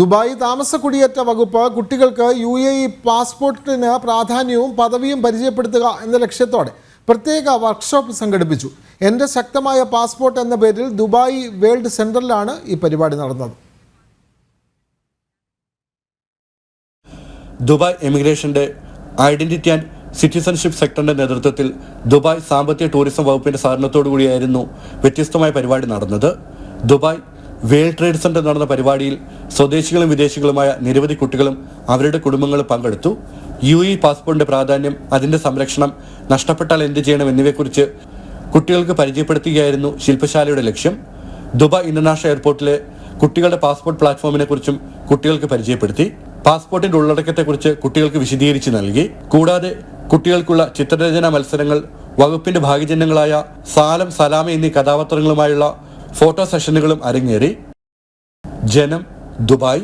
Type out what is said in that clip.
Dubai താമസ കുടിയേറ്റ വകുപ്പ് കുട്ടികൾക്ക് യു എ ഇ പാസ്പോർട്ടിന് പ്രാധാന്യവും പദവിയും പരിചയപ്പെടുത്തുക എന്ന ലക്ഷ്യത്തോടെ പ്രത്യേക വർക്ക്ഷോപ്പ് സംഘടിപ്പിച്ചു. എന്റെ ശക്തമായ പാസ്പോർട്ട് എന്ന പേരിൽ ദുബായ് വേൾഡ് സെന്ററിലാണ് ഈ പരിപാടി നടന്നത്. ദുബായ് എമിഗ്രേഷന്റെ ഐഡന്റിറ്റി ആൻഡ് സിറ്റിസൺഷിപ്പ് സെക്ടറിന്റെ നേതൃത്വത്തിൽ ദുബായ് സാമ്പത്തിക ടൂറിസം വകുപ്പിന്റെ സഹകരണത്തോടു കൂടിയായിരുന്നു വ്യത്യസ്തമായ പരിപാടി നടന്നത്. ദുബായ് വേൾഡ് ട്രേഡ് സെന്റർ നടന്ന പരിപാടിയിൽ സ്വദേശികളും വിദേശികളുമായ നിരവധി കുട്ടികളും അവരുടെ കുടുംബങ്ങളും പങ്കെടുത്തു. യു ഇ പാസ്പോർട്ടിന്റെ പ്രാധാന്യം അതിന്റെ സംരക്ഷണം നഷ്ടപ്പെട്ടാൽ എന്ത് ചെയ്യണം എന്നിവയെക്കുറിച്ച് കുട്ടികൾക്ക് പരിചയപ്പെടുത്തുകയായിരുന്നു ശില്പശാലയുടെ ലക്ഷ്യം. ദുബായ് ഇന്റർനാഷണൽ എയർപോർട്ടിലെ കുട്ടികളുടെ പാസ്പോർട്ട് പ്ലാറ്റ്ഫോമിനെ കുറിച്ചും കുട്ടികൾക്ക് പരിചയപ്പെടുത്തി. പാസ്പോർട്ടിന്റെ ഉള്ളടക്കത്തെക്കുറിച്ച് കുട്ടികൾക്ക് വിശദീകരിച്ച് നൽകി. കൂടാതെ കുട്ടികൾക്കുള്ള ചിത്രരചനാ മത്സരങ്ങൾ വകുപ്പിന്റെ ഭാഗ്യചിഹ്നങ്ങളായ സാലം സലാമ എന്നീ കഥാപാത്രങ്ങളുമായുള്ള ഫോട്ടോ സെഷനുകളും അരങ്ങേറി. ജനം ദുബായ്.